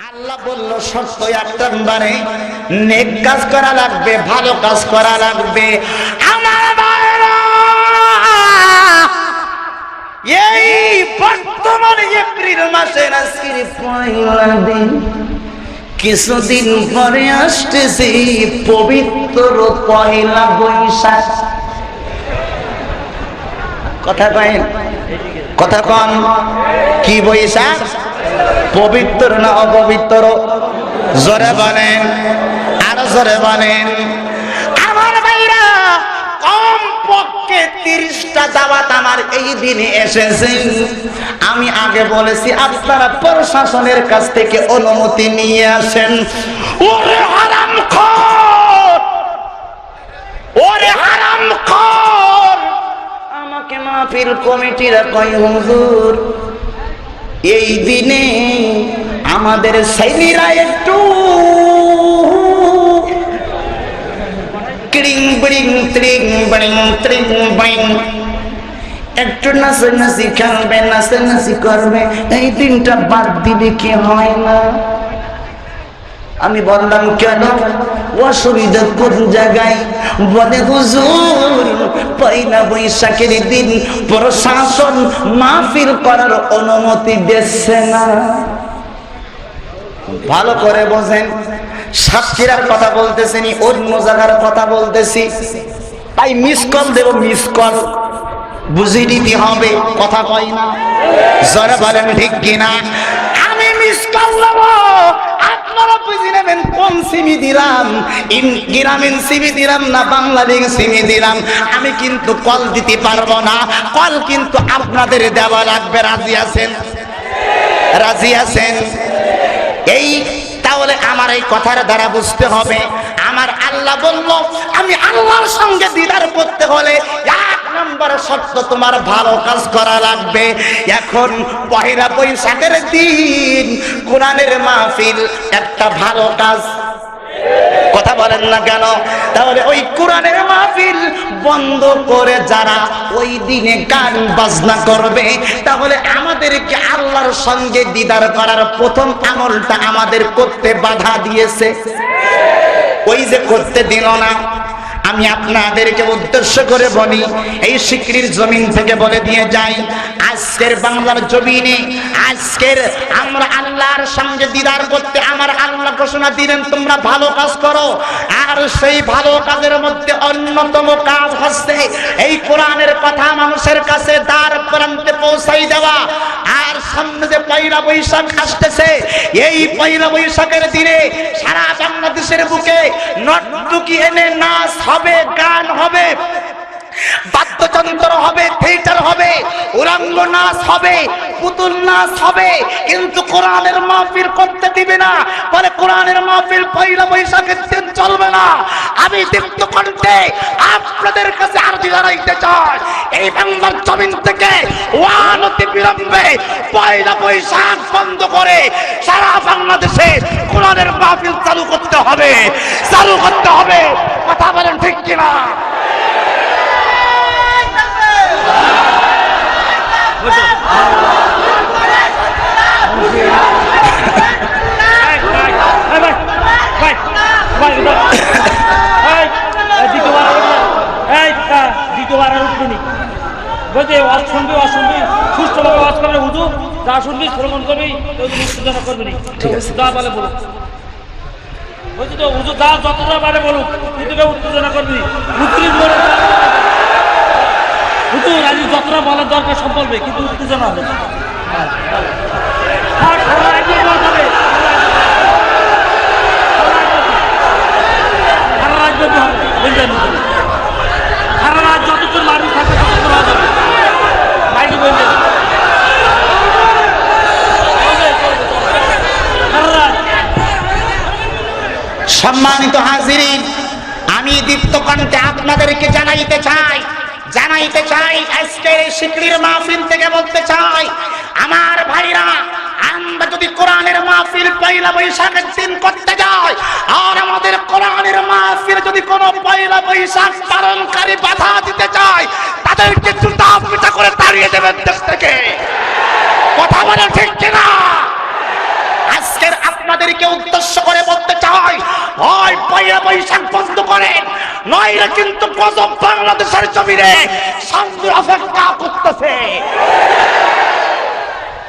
আল্লাহ বলল, শর্ত এক নম্বরে নেক কাজ করা লাগবে, ভালো কাজ করা লাগবে। আমার এই বর্তমান এপ্রিল মাসের আজকের পয়লা দিন। কিছুদিন পরে আসতেছে পবিত্র পয়লা বৈশাখ। কথা কয়েন, কথা কন, কি বৈশাখ? পবিত্র না অপবিত্র? জোরে বলেন। আরও জোরে বলেন। আমার ভাইরা কম তিরিশটা দাওয়াত আমার এই এসেছে। আমি আগে বলেছি, আপনারা প্রশাসনের কাছ থেকে অনুমতি নিয়ে আসেন। ওরে হারাম ওরে হারাম আমাকে মাহফিল কমিটিরা কয় হুজুর? এই দিনে আমাদের সৈনিরা একটু ক্রিং ব্রিং, ত্রিং করবে। এই দিনটা বাদ কি হয় না? আমি বললাম, কেন? অসুবিধা কোন জায়গায় বলে হুজুর, পয়লা বৈশাখের দিন প্রশাসন মাহফিল করার অনুমতি দিচ্ছে না। ভালো করে বোঝেন, সাতক্ষীরার কথা বলতেছি নি অন্য জায়গার কথা বলতেছি। তাই মিস কল দেব মিস কল বুঝি দিতে হবে, কথা কয় না। জরা বলেন ঠিক কিনা? আমি মিস কল দেব কোন দিলাম? গ্রামীণ দিলাম না বাংলাদেশ দিলাম? আমি কিন্তু কল দিতে পারব না। কল কিন্তু আপনাদের দেওয়া লাগবে, রাজি আছেন? রাজি আছেন? এই, তাহলে আমার এই কথার দ্বারা বুঝতে হবে। আমার আল্লাহ বলল, আমি আল্লাহর সঙ্গে দিদার করতে হলে এক নম্বর শর্ত তোমার ভালো কাজ করা লাগবে। এখন পহেলা বৈশাখের দিন কোরআনের মাহফিল একটা ভালো কাজ। কথা বলেন না কেন? তাহলে ওই কোরআনের মাহফিল বন্ধ করে যারা ওই দিনে গান বাজনা করবে, তাহলে আমাদেরকে আল্লাহর সঙ্গে দিদার করার প্রথম আমলটা আমাদের করতে বাধা দিয়েছে। ওই যে করতে দিল না। আমি আপনাদেরকে উদ্দেশ্য করে বলি, এই সিকরির জমিন থেকে বলে দিয়ে যাই, আজকের বাংলার জমিনে, আজকের আমরা আল্লাহর সঙ্গে দিদার করতে আমার আল্লাহ ঘোষণা দিলেন, তোমরা ভালো কাজ করো। আর সেই ভালো কাজের মধ্যে অন্যতম কাজ হচ্ছে এই কোরআনের কথা মানুষের কাছে দ্বার প্রান্তে পৌঁছাই দেওয়া। সামনে যে পয়লা বৈশাখ আসতেছে, এই পয়লা বৈশাখের দিনে সারা বাংলাদেশের বুকে নর্তকি এনে নাচ হবে, গান হবে। বাদ্যযন্ত্র হবে থিয়েটার হবে উরাঙ্গ নাচ হবে পুতুল নাচ হবে, কিন্তু কোরআনের মাহফিল করতে দিবে না। বলে কোরআনের মাহফিল পয়লা বৈশাখের দিন চলবে না। আমি দীপ্ত কণ্ঠে আপনাদের কাছে আরতি জানাইতে চাই, এই বাংলার জমিন থেকে ওয়ানতি বিলম্বে পয়লা বৈশাখ বন্ধ করে সারা বাংলাদেশে কোরআনের মাহফিল চালু করতে হবে, চালু করতে হবে। কথা বলেন ঠিক কিনা দ্বিতীয়বার আর উঠবি বলছে ওয়াজ শুনবি ওয়াজ শুনবি সুস্থভাবে ওয়াজ করবে হুজু যা শুনবি শ্রবণ করবি উত্তেজনা করবি যা বলে বলুক বলছি তো হুজু যা যতটা পারে বলুক তুই তোকে উত্তেজনা করবি বলে আজ যতটা বলার দরকার সব বলবে কিন্তু উত্তেজনা হবে না। আর সারা রাজ্যে বলতে হবে। সারা রাজ্যে বলতে হবে। বুঝলেন? সারা রাত যতক্ষণ মানুষ থাকে ততক্ষণ হওয়া যাবে বাইরে বললেন সারা রাত সম্মানিত হাজিরিন, আমি দীপ্ত কণ্ঠে আপনাদেরকে জানাইতে চাই জানাইতে চাই, আজকের এই শিকরির মাহফিল থেকে বলতে চাই, আমার ভাইরা, আমরা যদি কোরআনের মাহফিল পয়লা বৈশাখের দিন করতে যাই, আর আমাদের কোরআনের মাহফিল যদি কোনো পয়লা বৈশাখ পালনকারী বাধা দিতে চায় তাদেরকে জুতা পিটা করে তাড়িয়ে দেবেন দেশ থেকে। কথা বলে ঠিক কিনা? আজকের আপনাদেরকে উদ্দেশ্য করে বলতে চাই হয় পয়লা বৈশাখ বন্ধ করেন নইলে কিন্তু গজব বাংলাদেশের জমিনে শান্তির অপেক্ষা করতেছে।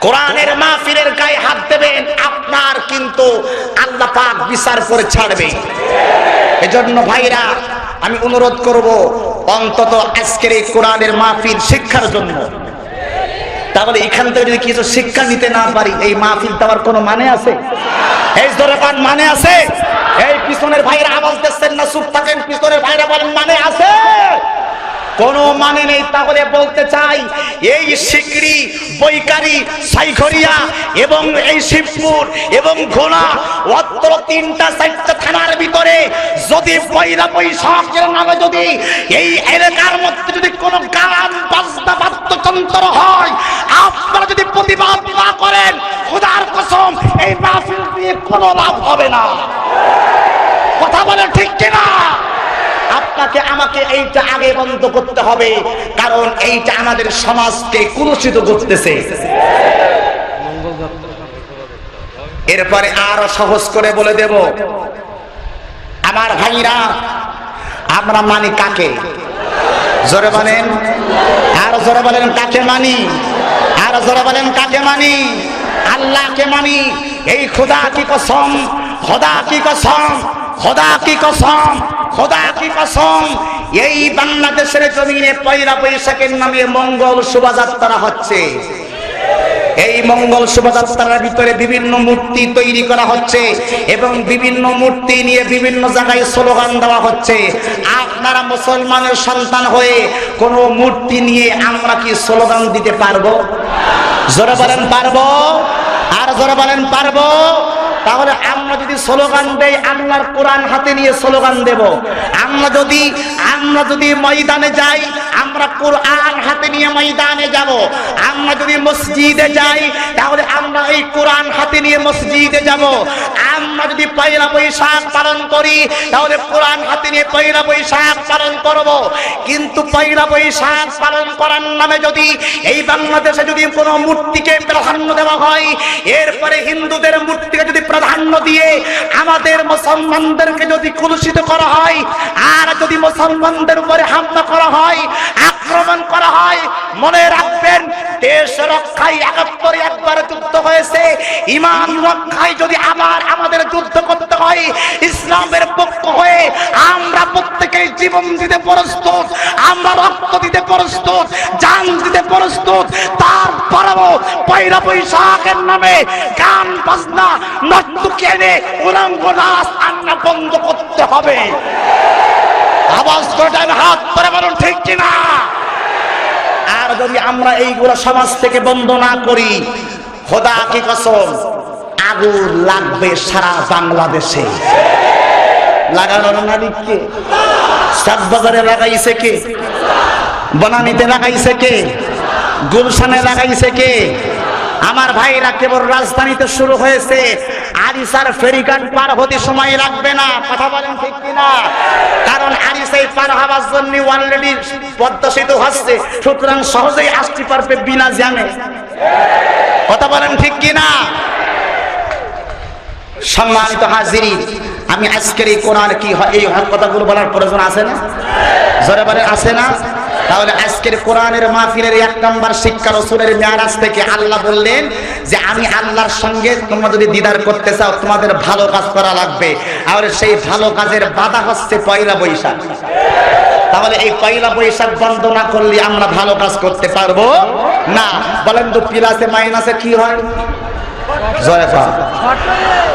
কোরআনের মাহফিলের গায়ে হাত দেবেন, আপনার কিন্তু আল্লাহ পাক বিচার করে ছাড়বে। এজন্য ভাইরা, আমি অনুরোধ করব, অন্তত আজকের এই কোরআনের মাহফিল শিক্ষার জন্য। তাহলে এখান থেকে যদি কিছু শিক্ষা নিতে না পারি, এই মাহফিল দেওয়ার কোনো মানে আছে? এই দরকার মানে আছে? এই পিছনের ভাইরা আওয়াজ দিচ্ছেন না, চুপ থাকেন, পিছনের ভাইরা বলেন মানে আছে? কোনো মানে নেই, তাহলে বলতে চাই, এই সিকড়ি বৈকারি সাইখরিয়া এবং এই শিবপুর এবং ঘোড়া, অত্র তিনটা, চারটা থানার ভিতরে যদি পয়লা বৈশাখের নামে যদি এই এলাকার মধ্যে যদি কোনো গান, বাজনা, বাদ্যযন্ত্র হয়, আপনারা যদি প্রতিবাদ না করেন, খোদার কসম, এই মাহফিল দিয়ে কোনো লাভ হবে না কথা বলেন ঠিক কিনা আপনাকে আমাকে এইটা আগে বন্ধ করতে হবে। কারণ এইটা আমাদের সমাজকে কুলুষিত করতেছে। এরপরে আরও সহজ করে বলে দেব। আমার ভাইরা, আমরা মানি কাকে? জোরে বলেন। আর জোরে বলেন কাকে মানি? আর জোরে বলেন কাকে মানি? আল্লাহকে মানি। এই খোদা কি কসম? খোদা কি কসম? খোদা কি কসম? খোদা এই বাংলাদেশের জমিনে পয়লা বৈশাখের নামে মঙ্গল শোভাযাত্রা হচ্ছে। এই মঙ্গল শোভাযাত্রার ভিতরে বিভিন্ন মূর্তি তৈরি করা হচ্ছে এবং বিভিন্ন মূর্তি নিয়ে বিভিন্ন জায়গায় স্লোগান দেওয়া হচ্ছে। আপনারা মুসলমানের সন্তান হয়ে কোন মূর্তি নিয়ে আমরা কি স্লোগান দিতে পারব? জোরে বলেন পারব? আর জোরে বলেন পারব? তাহলে আমরা যদি স্লোগান দেই, আল্লাহর কোরআন হাতে নিয়ে স্লোগান দেব। আমরা যদি আমরা যদি ময়দানে যাই, আমরা কোরআন হাতে নিয়ে ময়দানে যাব। আমরা যদি মসজিদে যাই, তাহলে আমরা এই কোরআন হাতে নিয়ে মসজিদে যাব। আমরা যদি পয়লা বৈশাখ পালন করি, তাহলে কোরআন হাতে নিয়ে পয়লা বৈশাখ পালন করব। কিন্তু পয়লা বৈশাখ পালন করার নামে যদি এই বাংলাদেশে যদি কোনো মূর্তিকে প্রাধান্য দেওয়া হয়, এরপরে হিন্দুদের মূর্তিকে যদি প্রাধান্য দিয়ে আমাদের মুসলমানদেরকে যদি কুলুষিত করা হয়, আর যদি মুসলমানদের উপরে হামলা করা হয়, আক্রমণ করা হয়, মনে রাখবেন, দেশ রক্ষায় একাত্তরে একবার যুদ্ধ হয়েছে, ইমান রক্ষায় যদি আবার আমাদের যুদ্ধ করতে হয়, ইসলামের পক্ষ হয়ে আমরা প্রত্যেকে জীবন দিতে প্রস্তুত, আমরা রক্ত দিতে প্রস্তুত, জান দিতে প্রস্তুত, তারপরেও পয়লা বৈশাখের নামে গান বাজনা নর্তকি এনে আন্না বন্ধ করতে হবে। হাত করে বলুন, ঠিক কিনা? আর যদি আমরা এইগুলো সমাজ থেকে বন্ধ না করি, খোদা কি কসম, আগুন লাগবে সারা বাংলাদেশে। লাগানোর সাত বাজারে লাগাইছে কে? বনানীতে লাগাইছে কে? গুলশানে লাগাইছে কে? আমার ভাইরা কেবল রাজধানীতে শুরু হয়েছে আরিসার ফেরিঘাট পার হতে সময় লাগবে না, কথা বলেন ঠিক কিনা? কারণ আরিসাই পার হওয়ার জন্য অলরেডি পদ্মা সেতু হচ্ছে, সুতরাং সহজেই আসতে পারবে বিনা জ্যামে। কথা বলেন ঠিক কিনা? সম্মানিত হাজিরি আমি আজকের এই কোরআন কি হয়, এই কথাগুলো বলার প্রয়োজন আছে না? জোরে বলে আছে না? তাহলে আজকের কোরআনের মাহফিলের এক নম্বর শিক্ষা রসুলের মেয়ারাজ থেকে আল্লাহ বললেন যে আমি আল্লাহর সঙ্গে তোমরা যদি দিদার করতে চাও, তোমাদের ভালো কাজ করা লাগবে। আর সেই ভালো কাজের বাধা হচ্ছে পয়লা বৈশাখ। তাহলে এই পয়লা বৈশাখ বন্ধ না করলে আমরা ভালো কাজ করতে পারব? না। বলেন তো, প্লাসে মাইনাসে কি হয়?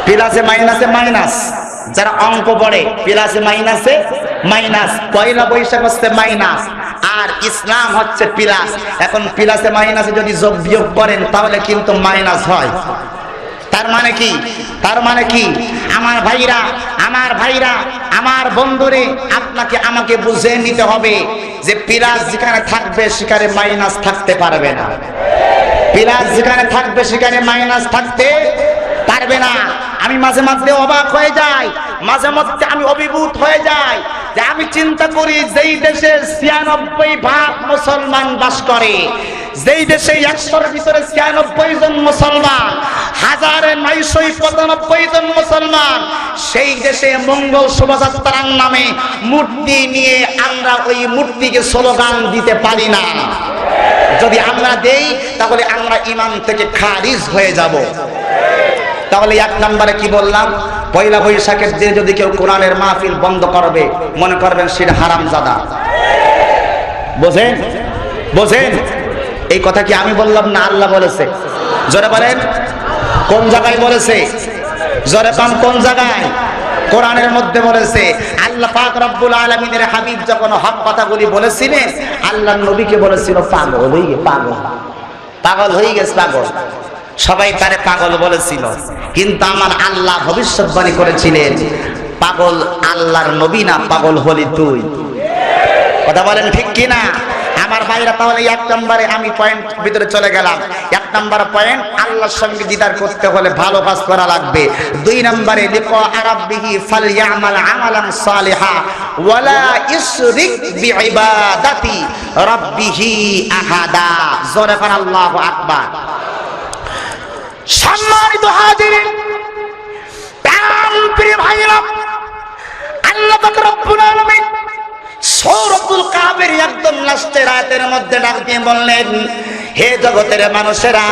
প্লাসে মাইনাসে মাইনাস। যারা অঙ্ক পড়ে, প্লাসে মাইনাসে মাইনাস। পয়লা বৈশাখ হচ্ছে মাইনাস। আর ইসলাম হচ্ছে প্লাস। এখন প্লাসে মাইনাসে যদি যোগ বিয়োগ করেন, তাহলে কিন্তু মাইনাস হয়। তার মানে কি? তার মানে কি? আমার ভাইরা আমার ভাইরা, আমার বন্ধুরে আপনাকে আমাকে বুঝে নিতে হবে যে প্লাস যেখানে থাকবে, সেখানে মাইনাস থাকতে পারবে না। প্লাস যেখানে থাকবে, সেখানে মাইনাস থাকতে পারবে না। আমি মাঝে মাঝে অবাক হয়ে যাই। মাঝে মধ্যে আমি অভিভূত হয়ে যাই যে আমি চিন্তা করি যেই দেশে ছিয়ানব্বই ভাগ মুসলমান বাস করে, যেই দেশে একশোর ভিতরে ছিয়ানব্বই জন মুসলমান, হাজারে নয়শই পঁচানব্বই জন মুসলমান, সেই দেশে মঙ্গল শোভাযাত্রার নামে মূর্তি নিয়ে আমরা ওই মূর্তিকে স্লোগান দিতে পারি না। যদি আমরা দেই, তাহলে আমরা ইমান থেকে খারিজ হয়ে যাব। তাহলে এক নম্বরে কি বললাম? পয়লা বৈশাখের দিনে যদি কেউ কোরআনের মাহফিল বন্ধ করবে, মনে করবেন সেটা হারাম জাদা বোঝেন? বোঝেন? এই কথা কি আমি বললাম না আল্লাহ বলেছে? জোরে বলেন। কোন জায়গায় বলেছে? জোরে পান, কোন জায়গায়? কোরআনের মধ্যে বলেছে, আল্লাহ পাক রব্বুল আলামিনের হাবিব যখন হক কথাগুলি বলেছিলেন আল্লাহ নবীকে বলেছিল, পাগল হয়ে পাগল। পাগল হয়ে গেছে, পাগল। সবাই তারে পাগল বলেছিল। কিন্তু আমার আল্লাহ ভবিষ্যৎবাণী করেছিলেন, পাগল আল্লাহর নবী না পাগল হলি তুই। কথা বলেন ঠিক কি না আমার ভাইরা তাহলে এক নম্বরে আমি পয়েন্ট ভিতরে চলে গেলাম। এক নম্বর পয়েন্ট আল্লাহর সঙ্গে দিদার করতে হলে ভালো কাজ করা লাগবে। দুই নম্বরে লিকো আরাব্বিহি ফালইয়ামাল আমালান সালিহা ওয়ালা ইশরিক বিইবাদাতি রাব্বিহি আহাদা। জোরে কোন আল্লাহু আকবার। সম্মানিত হে জগতের মানুষেরা,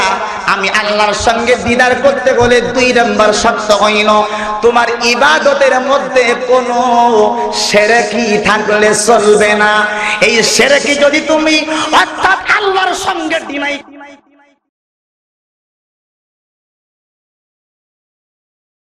আমি আল্লাহর সঙ্গে দিদার করতে বলে দুই নম্বর শর্ত হইল, তোমার ইবাদতের মধ্যে কোনো সেরেকি থাকলে চলবে না। এই সেরেকি যদি তুমি অর্থাৎ আল্লাহর সঙ্গে ডিনাই